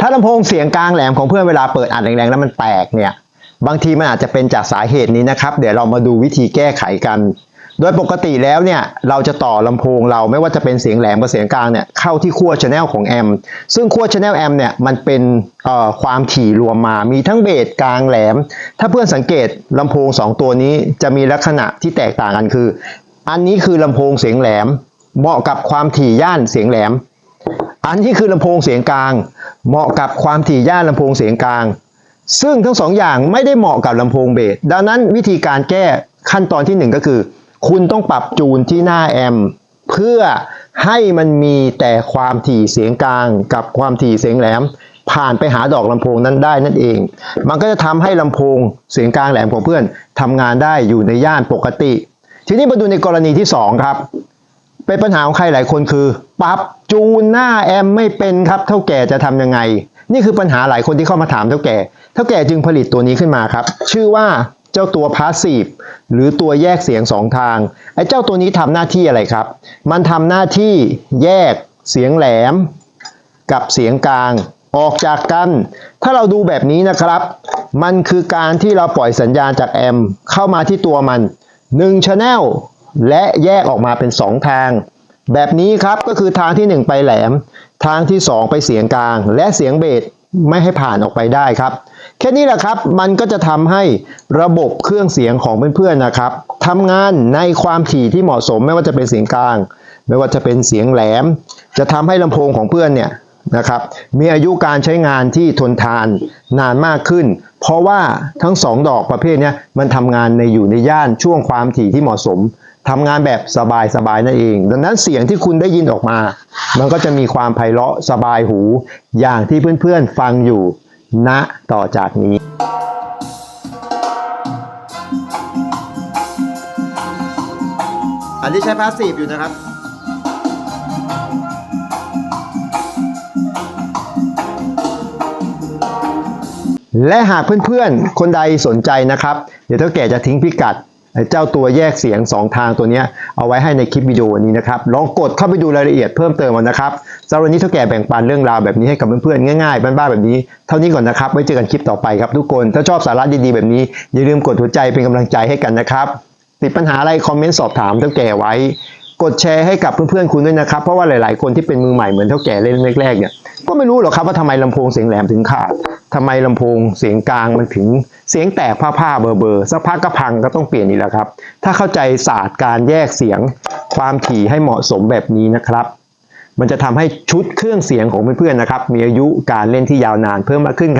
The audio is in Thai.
ถ้าลำโพงเสียงกลางแหลมของเพื่อนเวลาเปิดอัดแรงๆแล้วมันแตกเนี่ยบางทีมันอาจจะเป็นจากสาเหตุนี้นะครับ เดี๋ยวเรามาดูวิธีแก้ไขกัน โดยปกติแล้วเนี่ยเราจะต่อลำโพงเราไม่ว่าจะเป็นเสียงแหลมกับเสียงกลางเนี่ยเข้าที่ขั้วชแนลของแอมป์ซึ่งขั้วชแนลแอมป์เนี่ยมันเป็นความถี่รวมมามีทั้งเบสกลางแหลม ถ้าเพื่อนสังเกตลำโพงสองตัวนี้จะมีลักษณะที่แตกต่างกันคือ อันนี้คือลำโพงเสียงแหลมเหมาะกับความถี่ย่านเสียงแหลม อันนี้คือลำโพงเสียงกลาง เหมาะกับความถี่ย่านลำโพงเสียงกลาง ซึ่งทั้งสองอย่างไม่ได้เหมาะกับลำโพงเบส ดังนั้นวิธีการแก้ขั้นตอนที่หนึ่งก็คือ คุณต้องปรับจูนที่หน้าแอมเพื่อให้มันมีแต่ความถี่เสียงกลาง กับความถี่เสียงแหลม ผ่านไปหาดอกลำโพงนั้นได้นั่นเอง มันก็จะทำให้ลำโพงเสียงกลางแหลมของเพื่อนทำงานได้อยู่ในย่านปกติ ทีนี้มาดูในกรณีที่สองครับ เป็นปัญหาของใครหลายคนคือ ปรับจูนหน้าแอมไม่เป็นครับเท่าแก่จะทำยังไง นี่คือปัญหาหลายคนที่เข้ามาถามเท่าแก่ เท่าแก่จึงผลิตตัวนี้ขึ้นมาครับ ชื่อว่าเจ้าตัวพาสซีฟหรือตัวแยกเสียงสองทาง ไอ้เจ้าตัวนี้ทำหน้าที่อะไรครับ มันทำหน้าที่แยกเสียงแหลม กับเสียงกลางออกจากกัน ถ้าเราดูแบบนี้นะครับ มันคือการที่เราปล่อยสัญญาณจากแอม เข้ามาที่ตัวมัน1 Channel และแยกออกมาเป็น 2 ทาง แบบนี้ครับก็คือทางที่ 1 ไปแหลม ทางที่ 2 ไปเสียงกลาง และเสียงเบสไม่ให้ผ่านออกไปได้ครับ แค่นี้แหละครับมันก็จะทำให้ระบบเครื่องเสียงของเพื่อนๆนะครับทำงานในความถี่ที่เหมาะสมไม่ว่าจะเป็นเสียงกลาง ไม่ว่าจะเป็นเสียงแหลม จะทำให้ลำโพงของเพื่อนเนี่ยนะครับมีอายุการใช้งานที่ทนทานนานมากขึ้น เพราะว่าทั้งสองดอกประเภทนี้มันทำงานในอยู่ในย่านช่วงความถี่ที่เหมาะสม ทำงานแบบสบายๆนั่นเอง ดังนั้นเสียงที่คุณได้ยินออกมา มันก็จะมีความไพเราะสบายหู อย่างที่เพื่อนๆฟังอยู่ณต่อจากนี้อันนี้ใช้พาสซีฟอยู่นะครับ และหากเพื่อนๆ คนใดสนใจนะครับ เดี๋ยวเท่าแก่จะทิ้งพิกัดไอ้ เจ้าตัวแยกเสียง 2 ทางตัวนี้เอาไว้ให้ในคลิปวิดีโอนี้นะครับ ลองกดเข้าไปดูรายละเอียดเพิ่มเติมเอานะครับสำหรับวันนี้เท่าแก่แบ่งปันเรื่องราวแบบนี้ให้กับเพื่อนๆง่ายๆบ้านๆแบบนี้ เท่านี้ก่อนนะครับ ไว้เจอกันคลิปต่อไปครับทุกคน ถ้าชอบสาระดีๆแบบนี้ อย่าลืมกดหัวใจเป็นกำลังใจให้กันนะครับ ติดปัญหาอะไรคอมเมนต์สอบถามเท่าแก่ไว้ กดแชร์ให้กับเพื่อนๆคุณด้วยนะครับ เพราะว่าหลาย ๆ คนที่เป็นมือใหม่เหมือนเท่าแก่เล่นแรกๆเนี่ย ก็ไม่รู้หรอกครับว่าทำไมลำโพงเสียงแหลมถึงขาดทำไมลำโพงเสียงกลางมันถึงเสียงแตกผ้าๆเบอร์ๆสักพักก็พังก็ต้องเปลี่ยนอีกแล้วครับ ถ้าเข้าใจศาสตร์การแยกเสียงความถี่ให้เหมาะสมแบบนี้นะครับ มันจะทำให้ชุดเครื่องเสียงของเพื่อนๆนะครับ มีอายุการเล่นที่ยาวนานเพิ่มมากขึ้นครับ